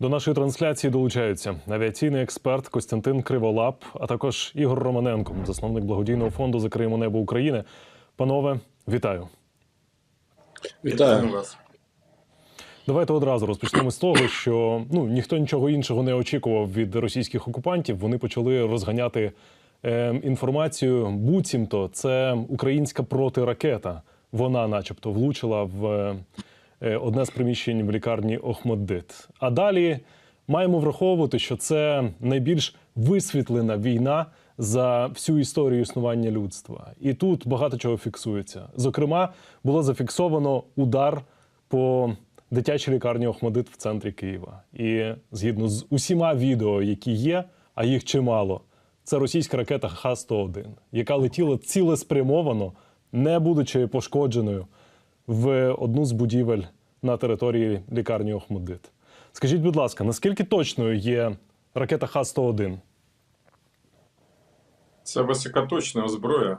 До нашої трансляції долучаються авіаційний експерт Костянтин Криволап, а також Ігор Романенко, засновник благодійного фонду Закриємо небо України. Панове, вітаю! Вітаю. вас. Давайте одразу розпочнемо з того, що ну ніхто нічого іншого не очікував від російських окупантів. Вони почали розганяти е, інформацію. Буцімто це українська протиракета. Вона, начебто, влучила в е, одне з приміщень в лікарні Охмаддит. А далі маємо враховувати, що це найбільш висвітлена війна за всю історію існування людства. І тут багато чого фіксується. Зокрема, було зафіксовано удар по дитячій лікарні Охмадит в центрі Києва. І згідно з усіма відео, які є, а їх чимало, це російська ракета Х-101, яка летіла цілеспрямовано, не будучи пошкодженою в одну з будівель на території лікарні Охмадит. Скажіть, будь ласка, наскільки точною є ракета Х-101? Це високоточна зброя,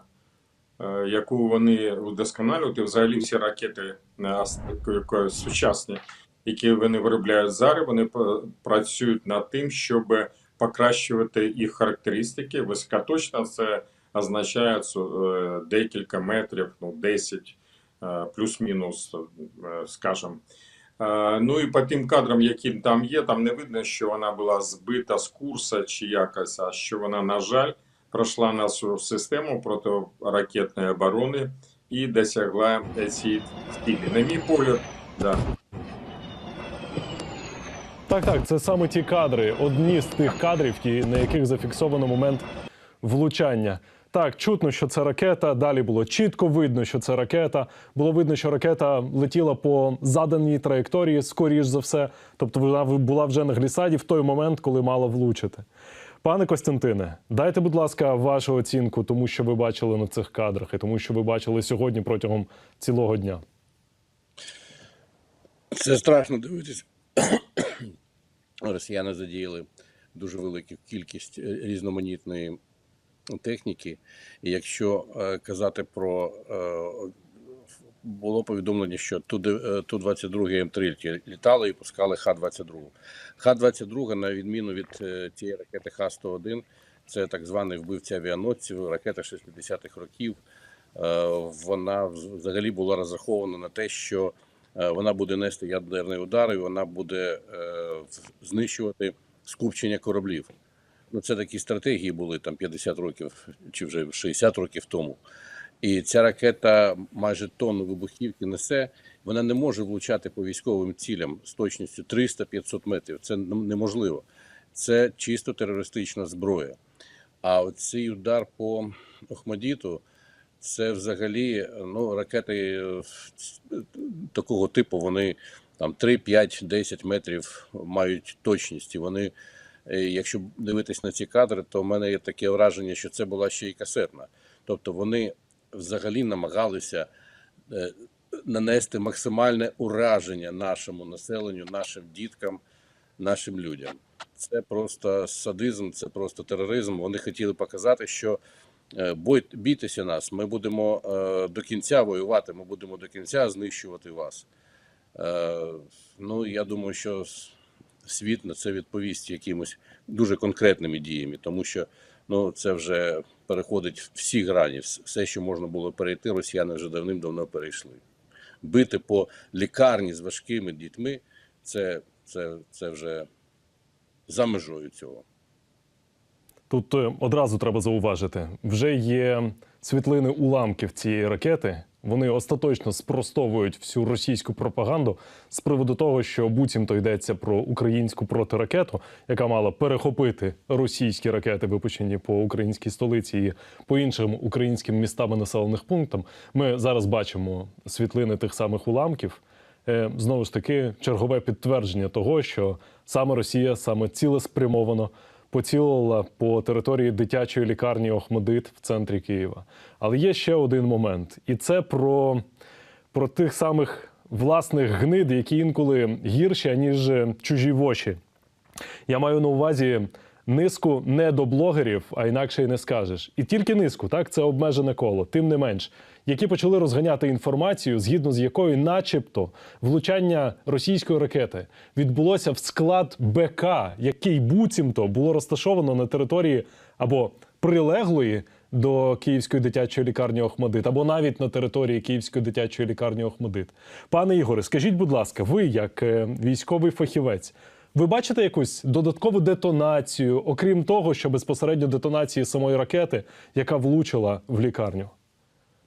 е, яку вони удосконалюють. І взагалі всі ракети е, ко- сучасні, які вони виробляють зараз, вони працюють над тим, щоб покращувати їх характеристики. Високоточна це означає е, декілька метрів, ну 10 е, плюс-мінус, е, скажімо. Е, Ну і по тим кадрам, які там є, там не видно, що вона була збита з курсу чи якось, а що вона, на жаль, пройшла нашу систему протиракетної оборони і досягла цієї цілі. На мій погляд, да. Так, так, це саме ті кадри, одні з тих кадрів, на яких зафіксовано момент влучання. Так, чутно, що це ракета. Далі було чітко видно, що це ракета. Було видно, що ракета летіла по заданій траєкторії, скоріш за все. Тобто вона була вже на глісаді в той момент, коли мала влучити. Пане Костянтине, дайте, будь ласка, вашу оцінку, тому що ви бачили на цих кадрах, і тому, що ви бачили сьогодні протягом цілого дня. Це страшно дивитися. Росіяни задіяли дуже велику кількість е, різноманітної техніки. І якщо е, казати про е, було повідомлення, що Ту-22 М3 які літали і пускали Х-22. Х-22, на відміну від е, тієї ракети Х-101, це так званий вбивця авіаносців, ракета 60-х років. Е, Вона взагалі була розрахована на те, що е, вона буде нести ядерний удар, і вона буде е, знищувати скупчення кораблів. Ну, це такі стратегії були там 50 років чи вже 60 років тому. І ця ракета майже тонну вибухівки несе. Вона не може влучати по військовим цілям з точністю 300-500 метрів. Це неможливо. Це чисто терористична зброя. А оцей удар по Охмадіту це взагалі ну, ракети е, такого типу. Вони там 3, 5, 10 метрів мають точність. І вони, якщо дивитись на ці кадри, то в мене є таке враження, що це була ще й касетна. Тобто вони взагалі намагалися е, нанести максимальне ураження нашому населенню, нашим діткам, нашим людям. Це просто садизм, це просто тероризм. Вони хотіли показати, що е, бійтеся нас, ми будемо е, до кінця воювати, ми будемо до кінця знищувати вас. Е, ну, я думаю, що світ на це відповість якимось дуже конкретними діями, тому що ну, це вже переходить всі грані. Все, що можна було перейти, росіяни вже давним-давно перейшли. Бити по лікарні з важкими дітьми це, це, це вже за межою цього. Тут е, одразу треба зауважити: вже є світлини уламків цієї ракети. Вони остаточно спростовують всю російську пропаганду з приводу того, що буцімто йдеться про українську протиракету, яка мала перехопити російські ракети, випущені по українській столиці і по іншим українським містам і населених пунктам. Ми зараз бачимо світлини тих самих уламків. Е, Знову ж таки, чергове підтвердження того, що саме Росія саме цілеспрямовано поцілила по території дитячої лікарні Охмадит в центрі Києва. Але є ще один момент, і це про, про тих самих власних гнид, які інколи гірші, аніж е, чужі воші. Я маю на увазі низку недоблогерів, а інакше й не скажеш. І тільки низку, так це обмежене коло, тим не менш, які почали розганяти інформацію, згідно з якою, начебто, влучання російської ракети відбулося в склад БК, який буцімто було розташовано на території або прилеглої до Київської дитячої лікарні Охмадит, або навіть на території Київської дитячої лікарні Охмадит. Пане Ігоре, скажіть, будь ласка, ви як е, військовий фахівець, ви бачите якусь додаткову детонацію, окрім того, що безпосередньо детонації самої ракети, яка влучила в лікарню?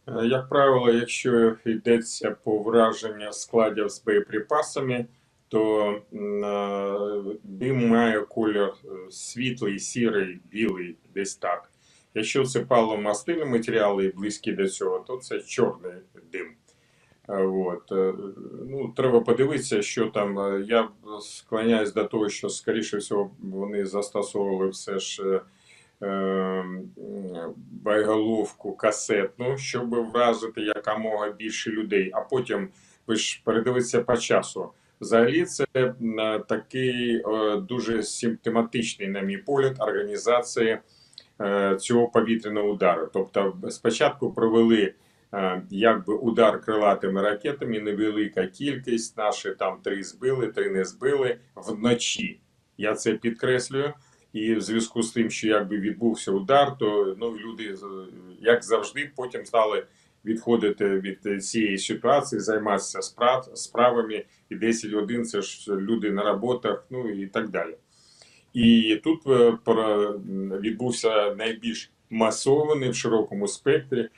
Е, Як правило, якщо йдеться по враження складів з боєприпасами, то е, дим має колір е, світлий, сірий, білий, десь так. Якщо це паливомастильні матеріали і близькі до цього, то це чорний дим. Е, От. е, Ну, треба подивитися, що там. Е, Я склоняюсь до того, що, скоріше всього, вони застосовували все ж е, боєголовку касетну, щоб вразити якомога більше людей, а потім ви ж передивитися по часу. Взагалі, це такий е, дуже симптоматичний, на мій погляд, організації е, цього повітряного удару. Тобто, спочатку провели якби удар крилатими ракетами, невелика кількість, наші там три збили, три не збили вночі. Я це підкреслюю. І в зв'язку з тим, що якби відбувся удар, то ну люди як завжди потім стали відходити від цієї ситуації, займатися справ, справами. І 10 годин це ж люди на роботах, ну і так далі. І тут е, відбувся найбільш масований в широкому спектрі.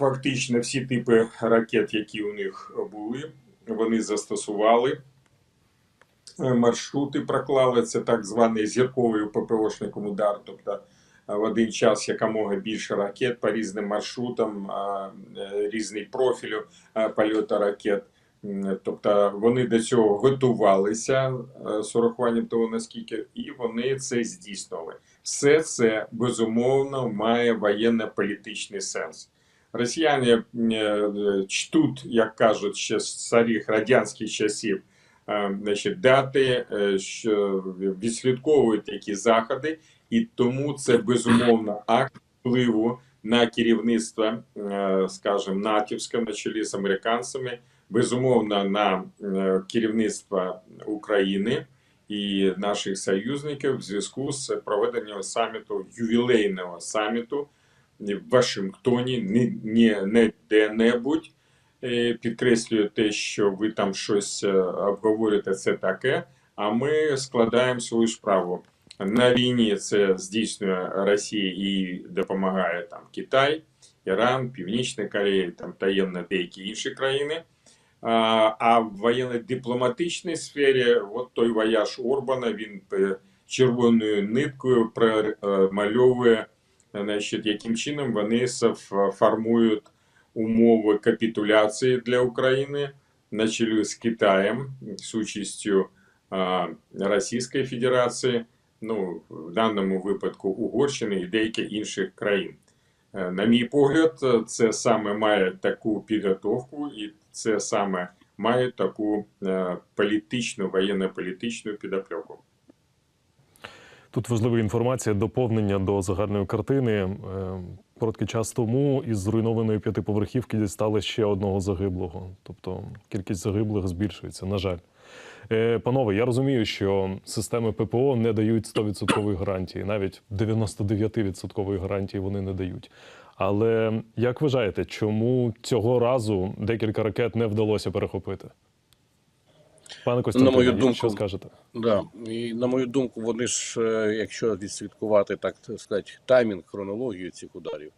Фактично всі типи ракет, які у них були, вони застосували. Е, маршрути проклали. Це так званий зірковий ППОшником удар. Тобто е, в один час якомога більше ракет по різним маршрутам, е, різний профіль е, польоту ракет. Тобто вони до цього готувалися з урахуванням того, наскільки, і вони це здійснювали. Все це безумовно має воєнно-політичний сенс. Росіяни е, чтуть, як кажуть, ще з старих радянських часів е, значить, дати, е, що відслідковують такі заходи, і тому це безумовно акт впливу на керівництво, е, скажімо, натівське на чолі з американцями, безумовно на е, керівництво України і наших союзників в зв'язку з проведенням саміту ювілейного саміту в Вашингтоні, не, не, не де-небудь. Е, Підкреслюю те, що ви там щось е, обговорюєте, це таке. А ми складаємо свою справу. На війні це здійснює Росія і допомагає там Китай, Іран, Північна Корея, там таємно деякі інші країни. А, а в воєнно-дипломатичній сфері, от той вояж Орбана, він е, червоною ниткою промальовує, значить, яким чином вони формують умови капітуляції для України на чолі з Китаєм, з участю а, Російської Федерації, ну, в даному випадку Угорщини і деяких інших країн. Е, На мій погляд, це саме має таку підготовку, і це саме має таку е, політичну, воєнно-політичну підоплеку. Тут важлива інформація, доповнення до загальної картини. Е, Короткий час тому із зруйнованої п'ятиповерхівки дістали ще одного загиблого. Тобто кількість загиблих збільшується, на жаль. Е, Панове, я розумію, що системи ППО не дають 100% гарантії, навіть 99% гарантії вони не дають. Але як вважаєте, чому цього разу декілька ракет не вдалося перехопити? Пане Костянтине, мою думку, що скажете? Да, і на мою думку, вони ж, е, якщо відслідкувати так сказати, таймінг, хронологію цих ударів,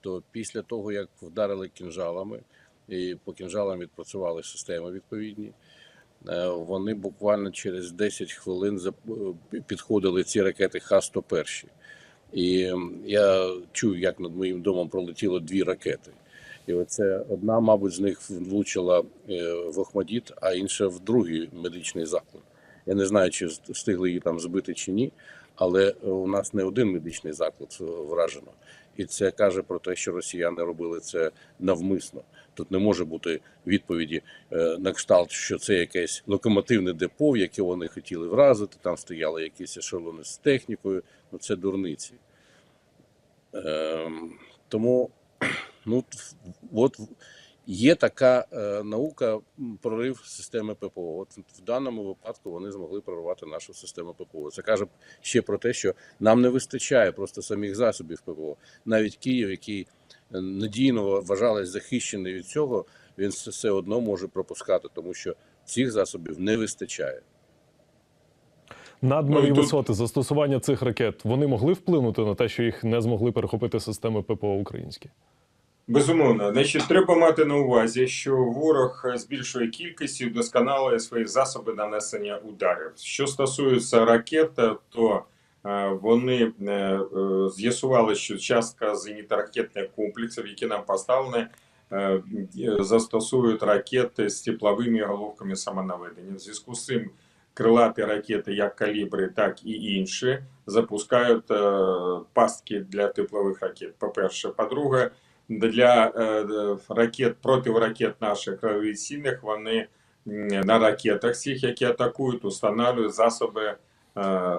то після того, як вдарили кінжалами, і по кінжалам відпрацювали системи відповідні, е, вони буквально через 10 хвилин е, підходили ці ракети Х-101. І я чув, як над моїм домом пролетіло дві ракети. І оце одна, мабуть, з них влучила е, в Охмадіт, а інша в другий медичний заклад. Я не знаю, чи встигли її там збити чи ні, але у нас не один медичний заклад е, вражено. І це каже про те, що росіяни робили це навмисно. Тут не може бути відповіді е, на кшталт, що це якесь локомотивне депо, в яке вони хотіли вразити. Там стояли якісь ешелони з технікою. Ну це дурниці. Ем, тому ну, от є така е, наука прорив системи ППО. От в даному випадку вони змогли прорвати нашу систему ППО. Це каже ще про те, що нам не вистачає просто самих засобів ППО. Навіть Київ, який е, надійно вважалось захищений від цього, він все- одно може пропускати, тому що цих засобів не вистачає. Надмірні Ну, і тут- висоти застосування цих ракет вони могли вплинути на те, що їх не змогли перехопити системи ППО українські. Безумовно, значить, треба мати на увазі, що ворог збільшує кількість і вдосконалює свої засоби нанесення ударів. Що стосується ракет, то е, вони е, е, з'ясували, що частка зенітно-ракетних комплексів, які нам поставлені, застосують ракети з тепловими головками самонаведення. В зв'язку з цим крилаті ракети, як калібри, так і інші, запускають пастки для теплових ракет. По-перше, по-друге, для е, е, ракет протиракет наших авіаційних вони на ракетах всіх, які атакують, устанавливають засоби е,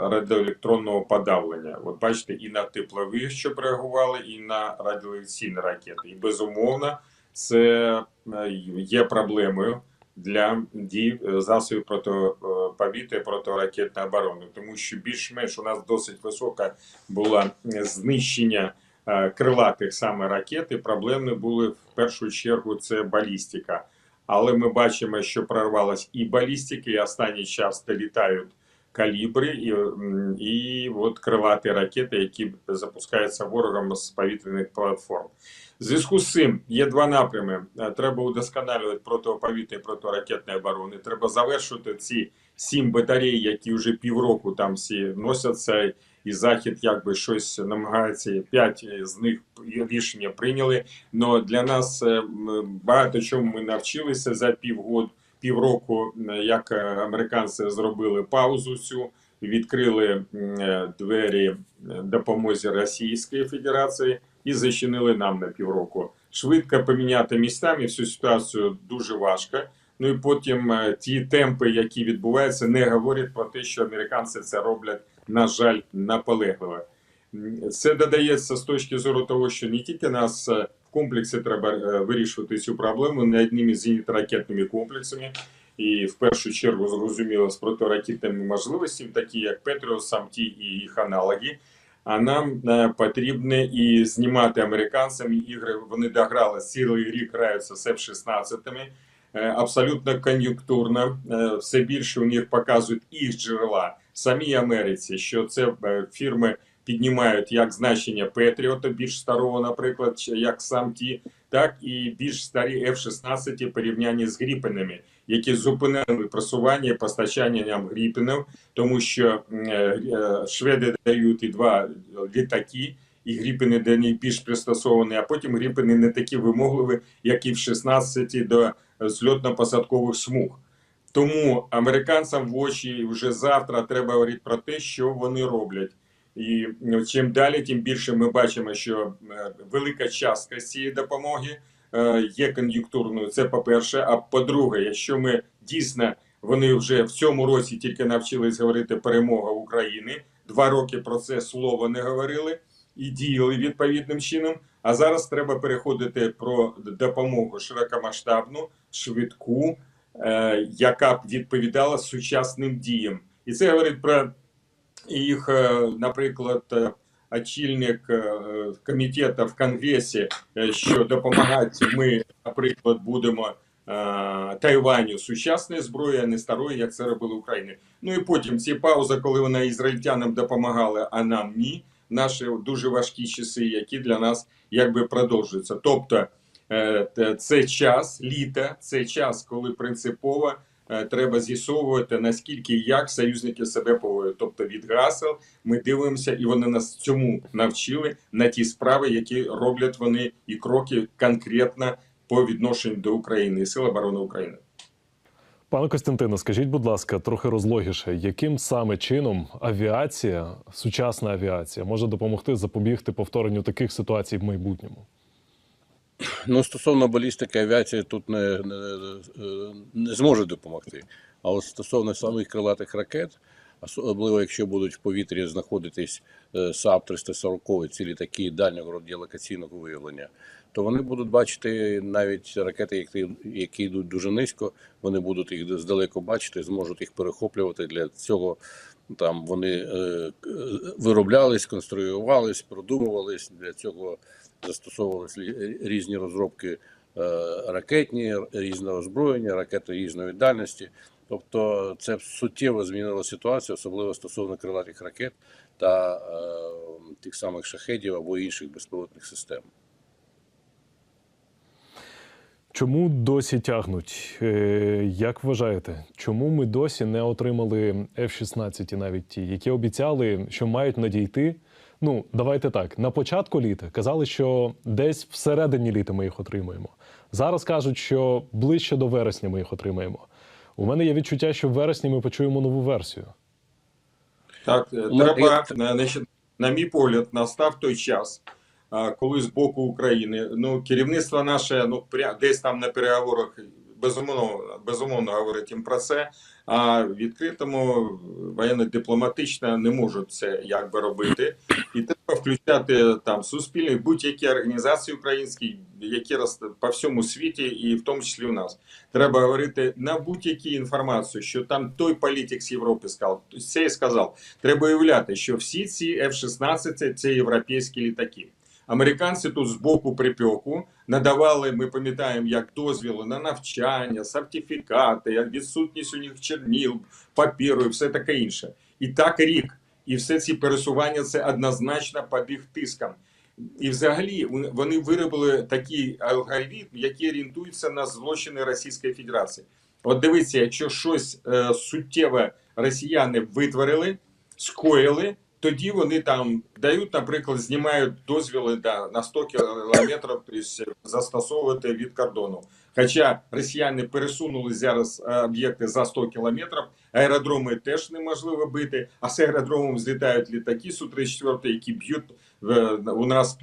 радіоелектронного подавлення. От бачите, і на теплові, щоб реагували, і на радіоелектронні ракети. І безумовно, це е, є проблемою для дій засобів протиповітря протиракетної оборони, тому що більш-менш у нас досить висока була знищення крилатих саме ракет, і проблеми були в першу чергу це балістика. Але ми бачимо, що прорвалась і балістика, і останній час долітають калібри, і, і от крилаті ракети, які запускаються ворогом з повітряних платформ. В зв'язку з цим є два напрями. Е, Треба удосконалювати протиповітря і протиракетної оборони. Треба завершити ці сім батарей, які вже півроку там всі носяться, і захід якби щось намагається. П'ять з них рішення прийняли. Но для нас е, багато чому ми навчилися за півгод, півроку, е, як е, американці зробили паузу цю. Відкрили е, двері е, допомозі Російської Федерації і зачинили нам на півроку. Швидко поміняти місцями всю ситуацію дуже важко. Ну і потім е, ті темпи, які відбуваються, не говорять про те, що американці це роблять, на жаль, наполегливо. Це додається з точки зору того, що не тільки нас е, в комплексі треба е, вирішувати цю проблему не одними зенітно-ракетними комплексами, і в першу чергу зрозуміло з протиракетними можливостями, такі як Петріо, Самті і їх аналоги. А нам е, потрібно і знімати американцям ігри. Вони дограли цілий рік граються з F-16. Е, Абсолютно кон'юнктурно. Все більше у них показують їх джерела самій Америці, що це е, фірми піднімають як значення Петріота, більш старого, наприклад, як сам ті, так і більш старі F-16 в порівнянні з Гріпенами, які зупинили просування і постачання Гріпенів, тому що е, е, шведи дають і два літаки, і гріпини до них більш пристосовані, а потім гріпини не такі вимогливі, як і в 16 до зльотно-посадкових смуг. Тому американцям в очі вже завтра треба говорити про те, що вони роблять. І ну, чим далі, тим більше ми бачимо, що е, велика частка цієї допомоги е, є кон'юнктурною. Це по-перше. А по-друге, якщо ми дійсно вони вже в цьому році тільки навчились говорити перемога України, два роки про це слово не говорили і діяли відповідним чином. А зараз треба переходити про допомогу широкомасштабну, швидку, яка б відповідала сучасним діям. І це говорить про їх, е, наприклад, е, очільник е, комітету в Конгресі, е, що допомагати ми, наприклад, будемо е, Тайваню сучасною зброєю, а не старою, як це робили Україна. Ну і потім ці паузи, коли вони ізраїльтянам допомагали, а нам ні. Наші дуже важкі часи, які для нас якби продовжуються. Тобто е, це час літа, це час, коли принципово е, треба з'ясовувати наскільки і як союзники себе поводять. Тобто від гасел ми дивимося, і вони нас цьому навчили на ті справи, які роблять вони і кроки конкретно по відношенню до України і Сил оборони України. Пане Костянтине, скажіть, будь ласка, трохи розлогіше, яким саме чином авіація, сучасна авіація, може допомогти запобігти повторенню таких ситуацій в майбутньому? Ну, стосовно балістики авіації тут не, не, не зможе допомогти. А от стосовно самих крилатих ракет, особливо якщо будуть в повітрі знаходитись е, САП 340 ці літаки дальнього радіолокаційного виявлення, то вони будуть бачити навіть ракети, які, які йдуть дуже низько, вони будуть їх здалеку бачити, зможуть їх перехоплювати. Для цього там вони е, вироблялись, конструювались, продумувались. Для цього застосовувалися різні розробки е, ракетні, різного озброєння, ракети різної дальності. Тобто це суттєво змінило ситуацію, особливо стосовно крилатих ракет та е, тих самих шахедів або інших безпілотних систем. Чому досі тягнуть? Е, Як вважаєте, чому ми досі не отримали F-16 навіть ті, які обіцяли, що мають надійти? Ну, давайте так. На початку літа казали, що десь всередині літа ми їх отримаємо. Зараз кажуть, що ближче до вересня ми їх отримаємо. У мене є відчуття, що в вересні ми почуємо нову версію. Так, Ну, треба, на мій погляд, настав той час, коли з боку України ну, керівництво наше ну, пря- десь там на переговорах безумовно, безумовно говорить їм про це, а відкритому воєнно-дипломатично не можуть це якби робити. І треба включати там суспільні будь-які організації українські, які роз- по всьому світі, і в тому числі у нас. Треба говорити на будь-які інформацію, що там той політик з Європи сказав, цей сказав. Треба уявляти, що всі ці F-16 це європейські літаки. Американці тут з боку припеку надавали, ми пам'ятаємо, як дозвіли на навчання, сертифікати, відсутність у них черніл, папіру і все таке інше. І так рік. І все ці пересування це однозначно побіг тиском. І взагалі вони виробили такий алгоритм, який орієнтується на злочини Російської Федерації. От дивіться, якщо щось е, суттєве росіяни витворили, скоїли, тоді вони там дають, наприклад, знімають дозвіли да, на 100 кілометрів тобто, застосовувати від кордону. Хоча росіяни пересунули зараз е, об'єкти за 100 кілометрів, аеродроми теж неможливо бити, а з аеродромом злітають літаки Су-34, які б'ють у нас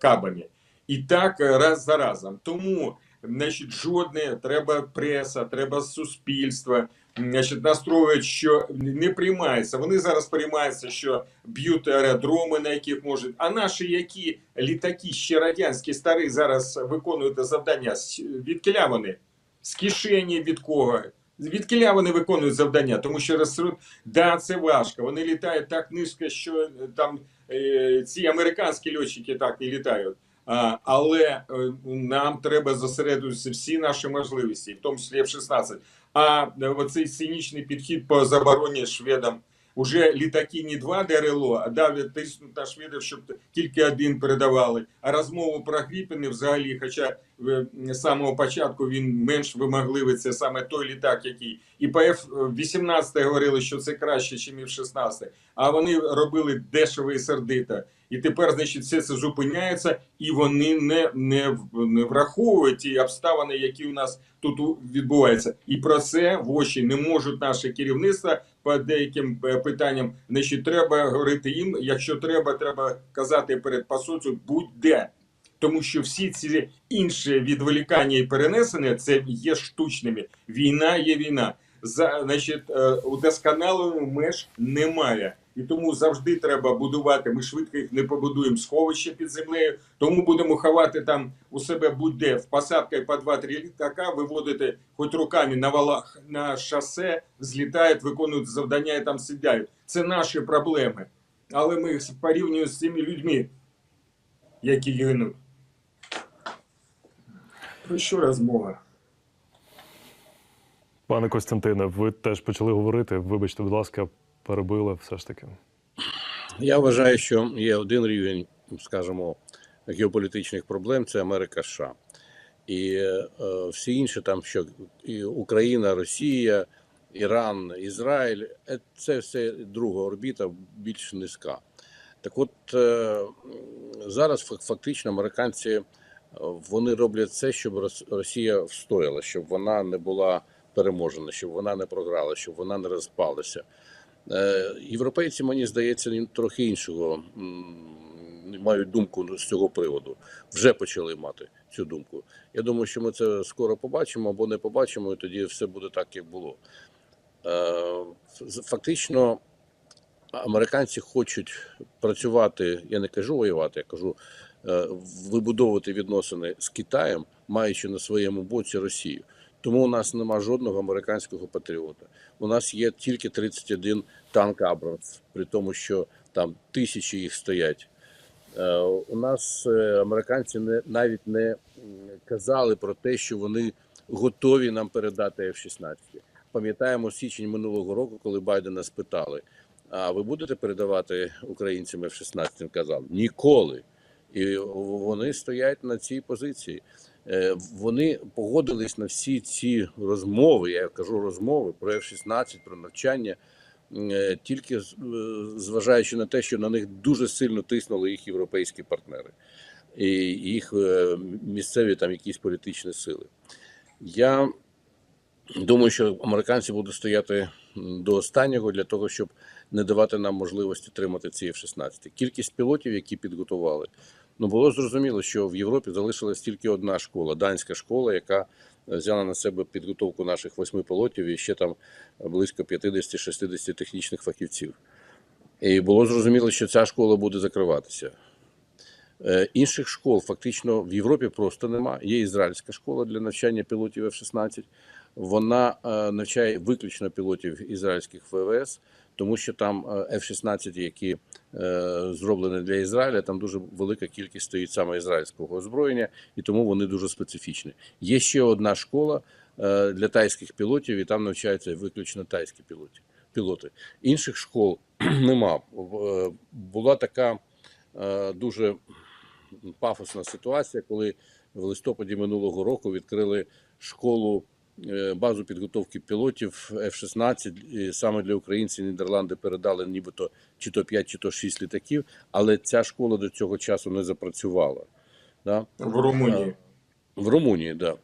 кабами. І так е, раз за разом. Тому значить, жодне треба преса, треба суспільство. Значить, настроюють, що не приймається. Вони зараз приймаються, що б'ють аеродроми, на яких можуть. А наші які літаки ще радянські старі зараз виконують завдання. З- Від кіля вони? З кишені від кого? Від вони виконують завдання, тому що розсуд, да, це важко. Вони літають так низько, що е, там е, ці американські льотчики так не літають. А, але е, нам треба зосередитися всі наші можливості, в тому числі F-16. А е, оцей цинічний підхід по забороні шведам. Уже літаки не два ДРЛО, а давлять тиснуть на шведів, щоб тільки один передавали. А розмову про Гріпини взагалі, хоча з самого початку він менш вимогливий, це саме той літак, який. І по F-18 говорили, що це краще, ніж F-16. А вони робили дешево і сердито. І тепер, значить, все це зупиняється, і вони не, не, не враховують ті обставини, які у нас тут відбуваються. І про це в очі не можуть наше керівництво по деяким е, питанням. Значить, треба говорити їм. Якщо треба, треба казати перед посольством будь-де. Тому що всі ці інші відволікання і перенесення це є штучними. Війна є війна. За значить, е, удосконалення меж немає. І тому завжди треба будувати. Ми швидко їх не побудуємо сховище під землею. Тому будемо ховати там у себе будь-де в посадках по 2-3 літака, виводити хоч руками на валах на шосе, злітають, виконують завдання і там сидять. Це наші проблеми. Але ми порівнюємо з цими людьми, які гинуть. Про що розмова? Пане Костянтине, ви теж почали говорити. Вибачте, будь ласка, перебили все ж таки. Я вважаю, що є один рівень, скажімо, геополітичних проблем це Америка США. І е, всі інші там, що і Україна, Росія, Іран, Ізраїль, це все друга орбіта, більш низька. Так от е, зараз фактично американці вони роблять все, щоб Рос- Росія встояла, щоб вона не була переможена, щоб вона не програла, щоб вона не розпалася. Е, Європейці, мені здається, трохи іншого мають думку з цього приводу. Вже почали мати цю думку. Я думаю, що ми це скоро побачимо або не побачимо, і тоді все буде так, як було. Е, Фактично, американці хочуть працювати, я не кажу воювати, я кажу вибудовувати відносини з Китаєм, маючи на своєму боці Росію. Тому у нас нема жодного американського патріота. У нас є тільки 31 танк Абрамс, при тому, що там тисячі їх стоять. Е, У нас е, американці не навіть не казали про те, що вони готові нам передати F-16. Пам'ятаємо січень минулого року, коли Байдена спитали: а ви будете передавати українцям F-16? Він казав ніколи. І вони стоять на цій позиції. Е, Вони погодились на всі ці розмови. Я кажу розмови про F-16, про навчання, е, тільки е, зважаючи на те, що на них дуже сильно тиснули їх європейські партнери і їх місцеві там якісь політичні сили. Я думаю, що американці будуть стояти до останнього для того, щоб не давати нам можливості тримати ці F-16. Кількість пілотів, які підготували, ну було зрозуміло, що в Європі залишилась тільки одна школа, данська школа, яка е, взяла на себе підготовку наших восьми пілотів і ще там близько 50-60 технічних фахівців. І було зрозуміло, що ця школа буде закриватися. Е, Інших школ фактично в Європі просто нема. Є ізраїльська школа для навчання пілотів F-16. Вона е, навчає виключно пілотів ізраїльських ВВС, тому що там е, F-16, які е, зроблені для Ізраїля, там дуже велика кількість стоїть саме ізраїльського озброєння, і тому вони дуже специфічні. Є ще одна школа е, для тайських пілотів, і там навчаються виключно тайські пілоти. пілоти. Інших школ нема. Була така дуже пафосна ситуація, коли в листопаді минулого року відкрили школу базу підготовки пілотів F-16 саме для українців Нідерланди передали нібито чи то 5, чи то 6 літаків, але ця школа до цього часу не запрацювала. Да? в Румунії. В Румунії, да.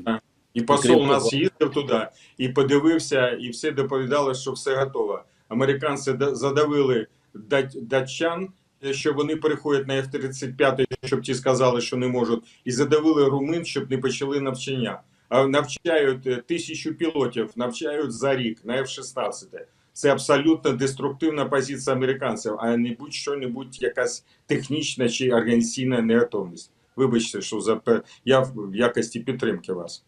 Да. І Крім посол того- нас їздив туди і подивився, і все доповідали, що все готово. Американці задавили дат- датчан, е, що вони переходять на F-35, щоб ті сказали, що не можуть, і задавили румин, щоб не почали навчання. А навчають е, тисячу пілотів, навчають за рік на F-16. Це абсолютно деструктивна позиція американців, а не будь-що-небудь якась технічна чи організаційна неготовність. Вибачте, що за я в якості підтримки вас.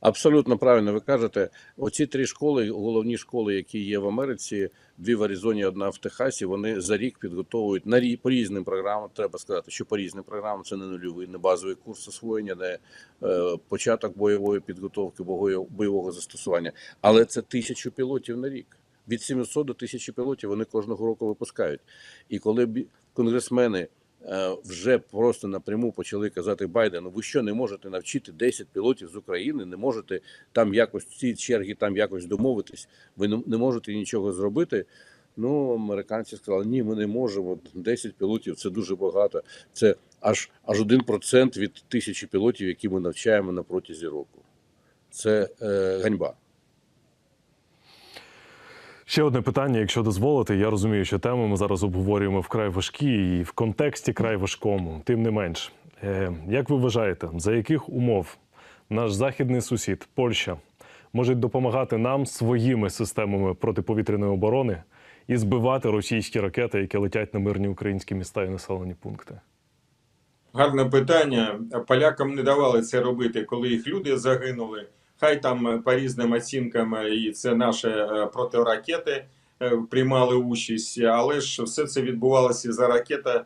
Абсолютно правильно ви кажете. Оці три школи, головні школи, які є в Америці, дві в Аризоні, одна в Техасі. Вони за рік підготовують на рі- по різним програмам. Треба сказати, що по різним програмам це не нульовий, не базовий курс освоєння, не е, початок бойової підготовки, бойового, застосування. Але це тисячу пілотів на рік. Від 700 до 1000 пілотів вони кожного року випускають. І коли конгресмени вже просто напряму почали казати Байдену, ви що не можете навчити 10 пілотів з України, не можете там якось ці черги там якось домовитись, ви не- не можете нічого зробити. Ну, американці сказали, ні, ми не можемо. 10 пілотів це дуже багато. Це аж аж 1% від тисячі пілотів, які ми навчаємо на протязі року. Це е, ганьба. Ще одне питання, якщо дозволите. Я розумію, що тему ми зараз обговорюємо вкрай важкі і в контексті край важкому. Тим не менш, е, як ви вважаєте, за яких умов наш західний сусід Польща може допомагати нам своїми системами протиповітряної оборони і збивати російські ракети, які летять на мирні українські міста і населені пункти? Гарне питання. Полякам не давали це робити, коли їх люди загинули. Хай там е, по різним оцінкам, е, і це наші е, протиракети приймали участь, але ж все це відбувалося за ракета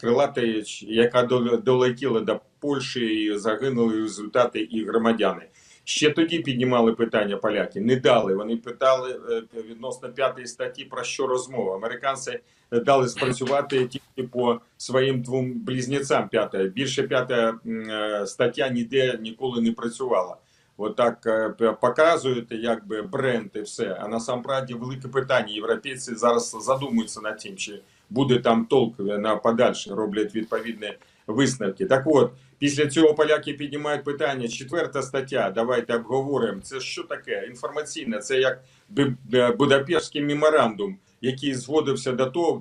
крилата, яка дол- долетіла до Польщі і загинули в результаті і громадяни. Ще тоді піднімали питання поляки, не дали. Вони питали відносно п'ятої статті про що розмова. Американці дали спрацювати тільки по своїм двом близнецям. П'ята більше п'ята стаття ніде ніколи не працювала. Отак е, показують якби бренд і все. А насамправді велике питання. Європейці зараз задумуються над тим, чи буде там толк на подальше, роблять відповідні висновки. Так от, Після цього поляки піднімають питання. Четверта стаття. Давайте обговоримо. Це що таке? Інформаційне. Це як Бу- Будапештський меморандум, який зводився до того,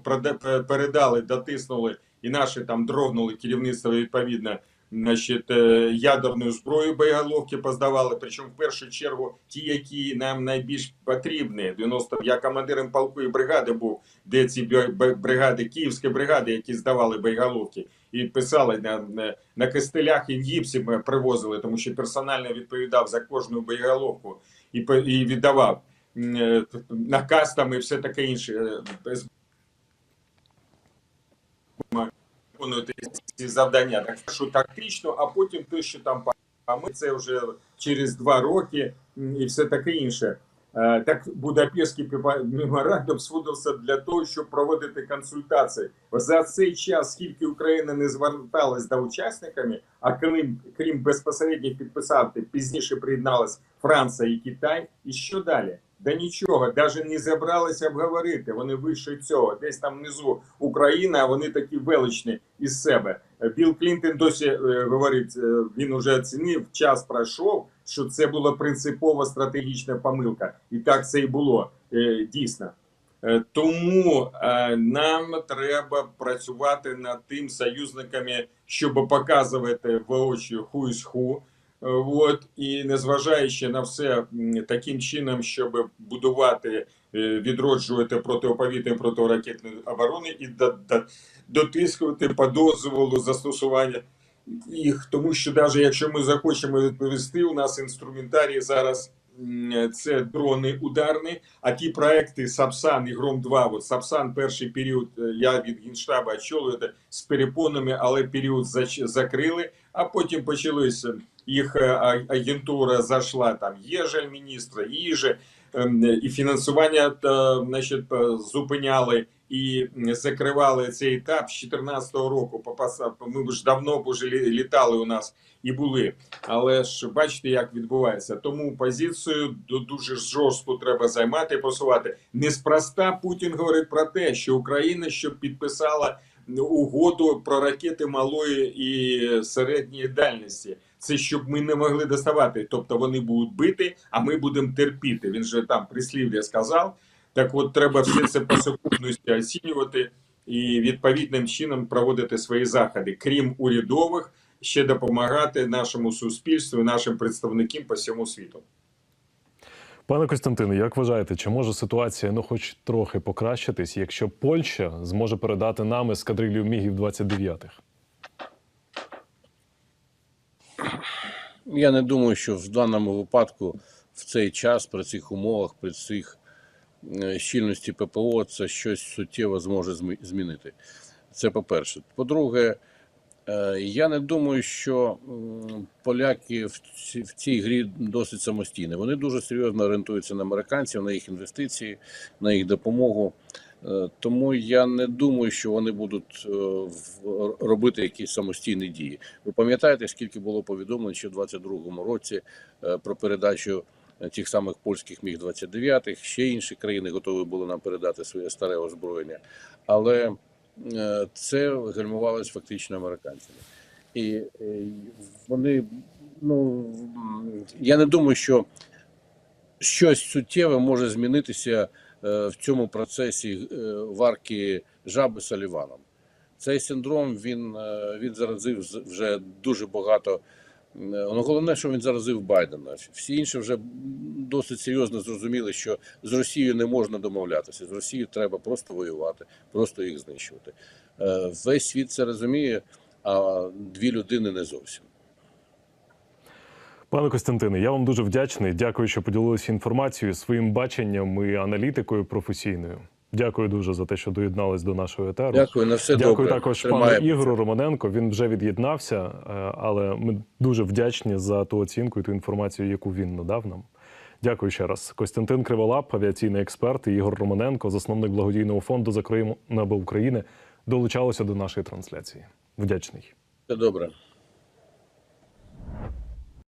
передали, дотиснули і наші там дрогнули керівництво відповідно. Значить, е, ядерну зброю боєголовки поздавали. Причому в першу чергу ті, які нам найбільш потрібні. 90 я командиром полку і бригади був, де ці бригади, київські бригади, які здавали боєголовки, і писали на, на, костелях і в гіпсі ми привозили, тому що персонально відповідав за кожну боєголовку і, і віддавав е, наказ там і все таке інше. Виконувати ці завдання. Так що тактично, а потім те, що там ми це вже через два роки і все таке інше. Так Будапештський піпа- меморандум сводився для того, щоб проводити консультації. За цей час, скільки Україна не зверталась до учасниками, а крім, крім безпосередньо підписати, пізніше приєдналась Франція і Китай. І що далі? Да нічого, навіть не зібралися обговорити. Вони вище цього. Десь там внизу Україна, а вони такі величні із себе. Білл Клінтон досі е, говорить, е, він уже оцінив, час пройшов, що це була принципова стратегічна помилка. І так це і було е, дійсно. Е, Тому е, нам треба працювати над тим союзниками, щоб показувати в очі хуй ху. Е, От і незважаючи на все таким чином, щоб будувати, е, відроджувати протиповітряну протиракетну оборони і до- до- дотискувати по дозволу застосування їх, тому що навіть якщо ми захочемо відповісти, у нас інструментарій зараз це дрони ударні, а ті проекти Сапсан і Гром 2 от Сапсан перший період е, я від Генштабу очолюю з перепонами, але період закрили, а потім почалися їх е, агентура зайшла там Єжель міністра, Їже, і фінансування та, значить, е, зупиняли і закривали цей етап з 2014 року. Ми ж давно лі- літали у нас і були. Але ж бачите, як відбувається. Тому позицію ду- дуже жорстко треба займати і просувати. Неспроста Путін говорить про те, що Україна щоб підписала угоду про ракети малої і середньої дальності. Це щоб ми не могли доставати. Тобто вони будуть бити, а ми будемо терпіти. Він же там прислів'я сказав. Так от треба все це по сукупності оцінювати і відповідним чином проводити свої заходи, крім урядових, ще допомагати нашому суспільству, нашим представникам по всьому світу. Пане Костянтине, як вважаєте, чи може ситуація ну хоч трохи покращитись, якщо Польща зможе передати нам ескадрилью мігів 29 Я не думаю, що в даному випадку в цей час, при цих умовах, при цих е, щільності ППО, це щось суттєво зможе змі- змінити. Це по-перше. По-друге, е, я не думаю, що поляки в цій грі досить самостійні. Вони дуже серйозно орієнтуються на американців, на їх інвестиції, на їх допомогу. Е, Тому я не думаю, що вони будуть е, робити якісь самостійні дії. Ви пам'ятаєте, скільки було повідомлень ще в 22-му році е, про передачу тих самих польських міг 29 ще інші країни готові були нам передати своє старе озброєння, але це гальмувалось фактично американцями. І вони, ну я не думаю, що щось суттєве може змінитися в цьому процесі е, варки жаби з Оліваном. Цей синдром він, е, він заразив вже дуже багато. е, Ну, головне, що він заразив Байдена. Всі інші вже досить серйозно зрозуміли, що з Росією не можна домовлятися. З Росією треба просто воювати, просто їх знищувати. Е, Весь світ це розуміє, а дві людини не зовсім. Пане Костянтине, я вам дуже вдячний. Дякую, що поділилися інформацією, своїм баченням і аналітикою професійною. Дякую дуже за те, що доєднались до нашого етеру. Дякую на все Дякую добре. також пану Тримаємося. Ігору Романенко. Він вже від'єднався, е, але ми дуже вдячні за ту оцінку і ту інформацію, яку він надав нам. Дякую ще раз. Костянтин Криволап, авіаційний експерт, і Ігор Романенко, засновник благодійного фонду «За Крим небо України, долучалися до нашої трансляції. Вдячний. Все добре.